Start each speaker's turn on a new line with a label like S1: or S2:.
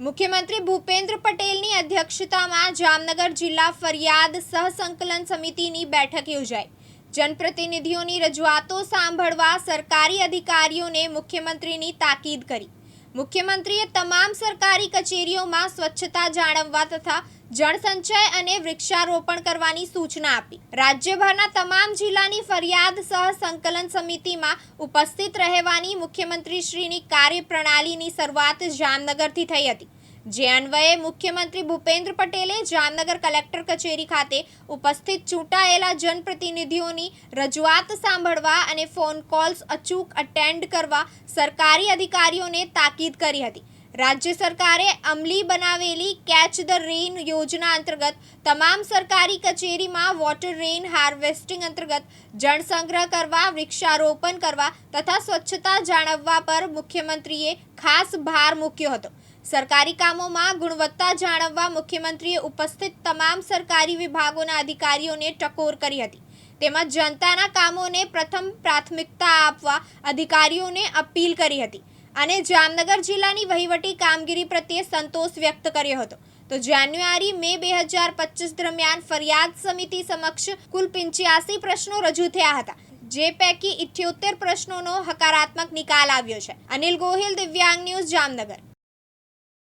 S1: મુખ્યમંત્રી ભૂપેન્દ્ર પટેલની અધ્યક્ષતામાં જામનગર જિલ્લા ફરિયાદ સહસંકલન સમિતિની બેઠક યોજાઈ. જનપ્રતિનિધિઓની રજૂઆતો સાંભળવા સરકારી અધિકારીઓને મુખ્યમંત્રીની તાકીદ કરી. મુખ્યમંત્રીએ તમામ સરકારી કચેરીઓમાં સ્વચ્છતા જાળવવા તથા જળસંચય અને વૃક્ષારોપણ કરવાની સૂચના આપી. રાજ્યભરના તમામ જિલ્લાની ફરિયાદ સહ સંકલન સમિતિમાં ઉપસ્થિત રહેવાની મુખ્યમંત્રીશ્રીની કાર્યપ્રણાલીની શરૂઆત જામનગરથી થઈ હતી. જે અન્વયે મુખ્યમંત્રી ભૂપેન્દ્ર પટેલે જામનગર કલેક્ટર કચેરી ખાતે ઉપસ્થિત ચૂંટાયેલા જનપ્રતિનિધિઓની રજૂઆત સાંભળવા અને ફોન કોલ્સ અચૂક અટેન્ડ કરવા સરકારી અધિકારીઓને તાકીદ કરી હતી. રાજ્ય સરકારે અમલી બનાવેલી કેચ ધ રેઇન યોજના અંતર્ગત તમામ સરકારી કચેરીમાં વોટર રેઇન હાર્વેસ્ટિંગ અંતર્ગત જળસંગ્રહ કરવા, વૃક્ષારોપણ કરવા તથા સ્વચ્છતા જાળવવા પર મુખ્યમંત્રીએ ખાસ ભાર મૂક્યો હતો. સરકારી કામોમાં ગુણવત્તા જાળવવા મુખ્યમંત્રીએ ઉપસ્થિત તમામ સરકારી વિભાગોના અધિકારીઓને ટકોર કરી હતી. તેમજ જનતાના કામોને પ્રથમ પ્રાથમિકતા આપવા અધિકારીઓને અપીલ કરી હતી અને જામનગર જિલ્લાની વહીવટી કામગીરી પ્રત્યે સંતોષ વ્યક્ત કર્યો હતો. તો જાન્યુઆરી મે બે હજાર પચીસ દરમિયાન ફરિયાદ સમિતિ સમક્ષ કુલ પંચ્યાસી પ્રશ્નો રજૂ થયા હતા. જે પૈકી ઇઠ્યોતેર પ્રશ્નોનો હકારાત્મક નિકાલ આવ્યો છે. અનિલ ગોહિલ, દિવ્યાંગ ન્યૂઝ જામનગર.